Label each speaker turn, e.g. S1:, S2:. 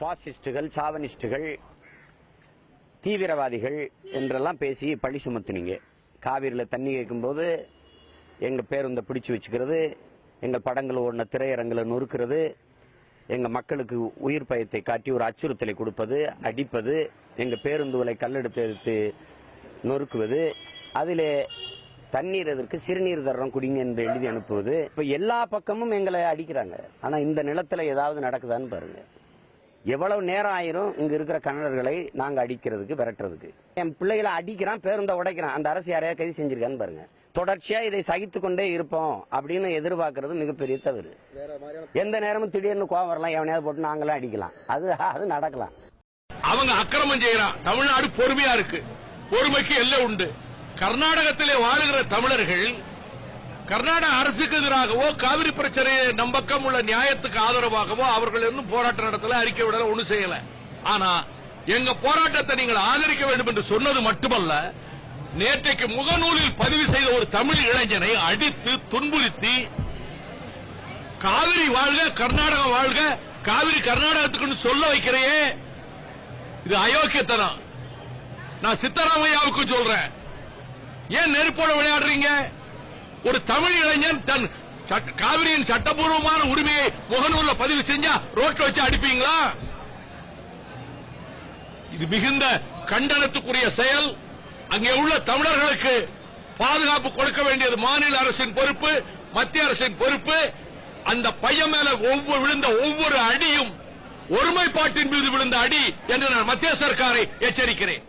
S1: பாசிஸ்டுகள் சாவனிஸ்டுகள் தீவிரவாதிகள் என்றெல்லாம் பேசி பழி சுமத்துனீங்க. காவிரியில் தண்ணி கேட்கும்போது எங்கள் பேருந்தை பிடிச்சி வச்சுக்கிறது எங்கள் படங்கள் ஓடின திரையரங்களை நொறுக்கிறது எங்கள் மக்களுக்கு உயிர் பயத்தை காட்டி ஒரு அச்சுறுத்தலை கொடுப்பது அடிப்பது எங்கள் பேருந்துகளை கல்லெடுத்து எடுத்து நொறுக்குவது அதில் தண்ணீர் எதற்கு சிறுநீர் தர்றோம் குடிங்க என்று எழுதி அனுப்புவது. இப்போ எல்லா பக்கமும் எங்களை அடிக்கிறாங்க. ஆனால் இந்த நிலத்தில் ஏதாவது நடக்குதான்னு பாருங்கள் எவ்வளவு நேரம் ஆயிரும் இங்க இருக்கிற கன்னடர்களை நாங்க அடிக்கிறதுக்கு விரட்டுறதுக்கு? என் பிள்ளைகளை அடிக்கிறான் பேருந்த உடைக்கிறான். அந்த அரசு யாரையா கைது செஞ்சிருக்கான்னு பாருங்க. தொடர்ச்சியா இதை சகித்து கொண்டே இருப்போம் அப்படின்னு எதிர்பார்க்கறது மிகப்பெரிய தவறு. எந்த நேரமும் திடீர்னு கோவம் வரலாம். எவனையாவது போட்டு நாங்களும் அடிக்கலாம். அது அது நடக்கலாம்.
S2: அவங்க அக்கிரமம் செய்யறான் தமிழ்நாடு பொறுமையா இருக்கு. பொறுமைக்கு எல்லை உண்டு. கர்நாடகத்திலே வாழுகிற தமிழர்கள் கர்நாடக அரசுக்கு எதிராகவோ காவிரி பிரச்சனையை நம்பக்கம் உள்ள நியாயத்துக்கு ஆதரவாகவோ அவர்கள் இன்னும் போராட்டம் நடத்தல அறிக்கை விடல ஒண்ணும் செய்யல. ஆனா எங்க போராட்டத்தை நீங்கள் ஆதரிக்க வேண்டும் என்று சொன்னது மட்டுமல்ல நேற்றைக்கு முகநூலில் பதிவு செய்த ஒரு தமிழ் இளைஞனை அடித்து துன்புறுத்தி காவிரி வாழ்க கர்நாடகம் வாழ்க காவிரி கர்நாடகத்துக்குன்னு சொல்ல வைக்கிறையே. இது அயோக்கியத்தனம். நான் சித்தராமையாவுக்கு சொல்றேன். ஏன் நெருப்போட விளையாடுறீங்க? ஒரு தமிழ் இளைஞன் தன் சட்ட- காவிரியின் சட்டபூர்வமான உரிமையை முகநூல்ல பதிவு செஞ்சா ரோட்ல வச்சு அடிப்பீங்களா? இது மிகுந்த கண்டனத்துக்குரிய செயல். அங்கே உள்ள தமிழர்களுக்கு பாதுகாப்பு கொடுக்க வேண்டியது மாநில அரசின் பொறுப்பு மத்திய அரசின் பொறுப்பு. அந்த பையன் மேல ஒவ்வொரு விழுந்த ஒவ்வொரு அடியும் ஒருமைப்பாட்டின் மீது விழுந்த அடி என்று நான் மத்திய சர்க்காரை எச்சரிக்கிறேன்.